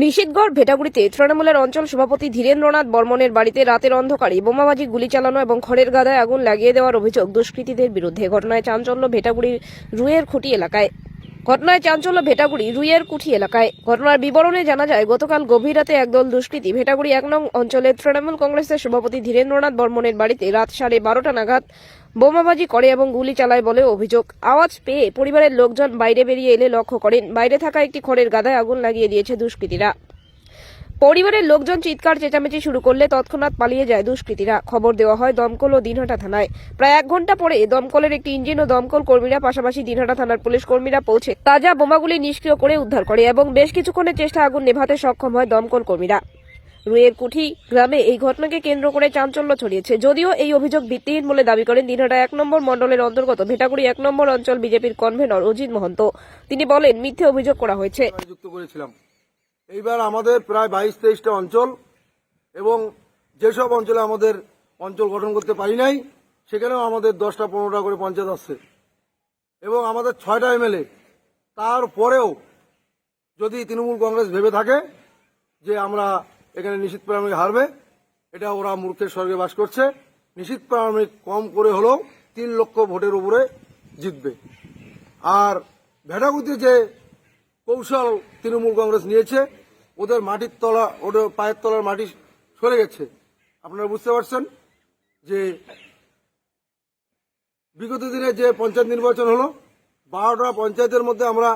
নিশীথগড় ভেটাগুড়িতে তৃণমূলের অঞ্চল সভাপতি ধীরেন্দ্রনাথ বর্মনের বাড়িতে রাতের অন্ধকারে বোমাবাজি, গুলি চালানো এবং খড়ের গাদায় আগুন লাগিয়ে দেওয়ার অভিযোগ দুষ্কৃতীদের বিরুদ্ধে। ঘটনায় চাঞ্চল্য ভেটাগুড়ির রুয়ের খুঁটি এলাকায়। ঘটনায় চাঞ্চল্য ভেটাগুড়ি, রুইয়ের কুঠি এলাকায়। ঘটনার বিবরণে জানা যায়, গতকাল গভীর রাতে একদল দুষ্কৃতী ভেটাগুড়ি এক নং অঞ্চলের তৃণমূল কংগ্রেসের সভাপতি ধীরেন্দ্রনাথ বর্মনের বাড়িতে রাত সাড়ে বারোটা নাগাদ বোমাবাজি করে এবং গুলি চালায় বলে অভিযোগ। আওয়াজ পেয়ে পরিবারের লোকজন বাইরে বেরিয়ে এলে লক্ষ্য করেন, বাইরে থাকা একটি খড়ের গাদায় আগুন লাগিয়ে দিয়েছে দুষ্কৃতীরা। পরিবারের লোকজন চিৎকার, চেঁচামেচি শুরু করলে তৎক্ষণাৎ পালিয়ে যায় দুষ্কৃতীরা। খবর দেওয়া হয় দমকল ও দিনহাটা থানায়। প্রায় এক ঘণ্টা পরে দমকলের একটি ইঞ্জিন ও দমকল কর্মীরা পাশাপাশি দিনহাটা থানার পুলিশ কর্মীরা পৌঁছে তাজা বোমাগুলি নিষ্ক্রিয় করে উদ্ধার করে এবং বেশ কিছুক্ষণের চেষ্টা আগুন নেভাতে সক্ষম হয় দমকল কর্মীরা। রুয়ের কুঠি গ্রামে এই ঘটনাকে কেন্দ্র করে চাঞ্চল্য ছড়িয়েছে। যদিও এই অভিযোগ ভিত্তিহীন বলে দাবি করেন দিনহাটা এক নম্বর মণ্ডলের অন্তর্গত ভেটাগুড়ি এক নম্বর অঞ্চল বিজেপির কনভেনর অজিত মহন্ত। তিনি বলেন, মিথ্যে অভিযোগ করা হয়েছে। এইবার আমাদের প্রায় বাইশ তেইশটা অঞ্চল এবং যেসব অঞ্চলে আমাদের অঞ্চল গঠন করতে পারি নাই, সেখানেও আমাদের দশটা পনেরোটা করে পঞ্চায়েত আসছে এবং আমাদের ছয়টা এমএলএ তারপরেও যদি তৃণমূল কংগ্রেস ভেবে থাকে যে আমরা এখানে নিশ্চিত প্রামাণিক হারবে, এটা ওরা মূর্খের স্বর্গে বাস করছে। নিশ্চিত প্রামাণিক কম করে হলেও তিন লক্ষ ভোটের উপরে জিতবে। আর ভেটাগুতে যে কৌশল তৃণমূল কংগ্রেস নিয়েছে। ওদের মাটির তলা ওদের পায়ের তলার মাটি সরে গেছে। আপনারা বুঝতে পারছেন যে বিগত দিনে যে পঞ্চায়েত নির্বাচন হলো, বারোটা পঞ্চায়েতের মধ্যে আমরা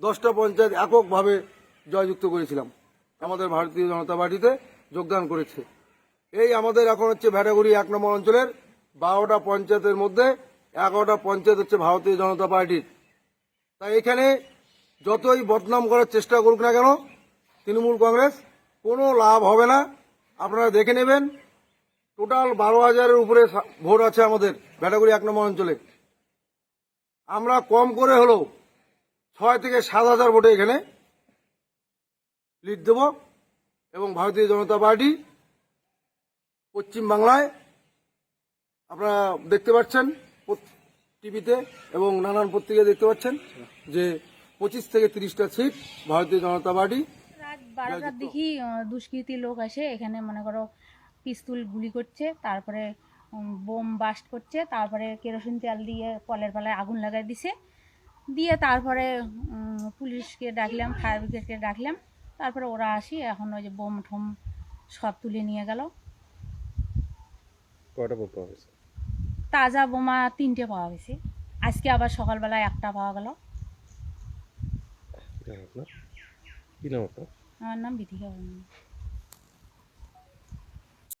দশটা পঞ্চায়েত এককভাবে জয়যুক্ত করেছিলাম। আমাদের ভারতীয় জনতা পার্টিতে যোগদান করেছে। এই আমাদের এখন হচ্ছে ভ্যাটাগুড়ি এক নম্বর অঞ্চলের বারোটা পঞ্চায়েতের মধ্যে এগারোটা পঞ্চায়েত হচ্ছে ভারতীয় জনতা পার্টির। তাই এখানে যতই বদনাম করার চেষ্টা করুক না কেন, তৃণমূল কংগ্রেস, কোনো লাভ হবে না। আপনারা দেখে নেবেন, টোটাল বারো হাজারের উপরে ভোট আছে আমাদের ভেটাগুড়ি এক নম্বর অঞ্চলে। আমরা কম করে হলেও ছয় থেকে সাত হাজার ভোটে এখানে লিড দেব এবং ভারতীয় জনতা পার্টি পশ্চিম বাংলায় আপনারা দেখতে পাচ্ছেন, টিভিতে এবং নানান পত্রিকায় দেখতে পাচ্ছেন যে পঁচিশ থেকে তিরিশটা সিট ভারতীয় জনতা পার্টি। রাত বারোটার দিকেই দুষ্কৃতী লোক আসে এখানে মনে করো পিস্তুল গুলি করছে তারপরে বোম বাস্ট করছে তারপরে কেরোসিন তেল দিয়ে কলের পালায় আগুন লাগাই দিছে। দিয়ে তারপরে পুলিশকে ডাকলাম ফায়ার ব্রিগেডকে ডাকলাম তারপরে ওরা আসি এখন ওই যে বোম ঠোম সব তুলে নিয়ে গেল। কয়টা বোম পাওয়া গেছে? তাজা বোমা তিনটে পাওয়া গেছে। আজকে আবার সকালবেলায় একটা পাওয়া গেল। কি নাম আপনার কি নাম আপনার আমার নাম বিথিকা বর্মন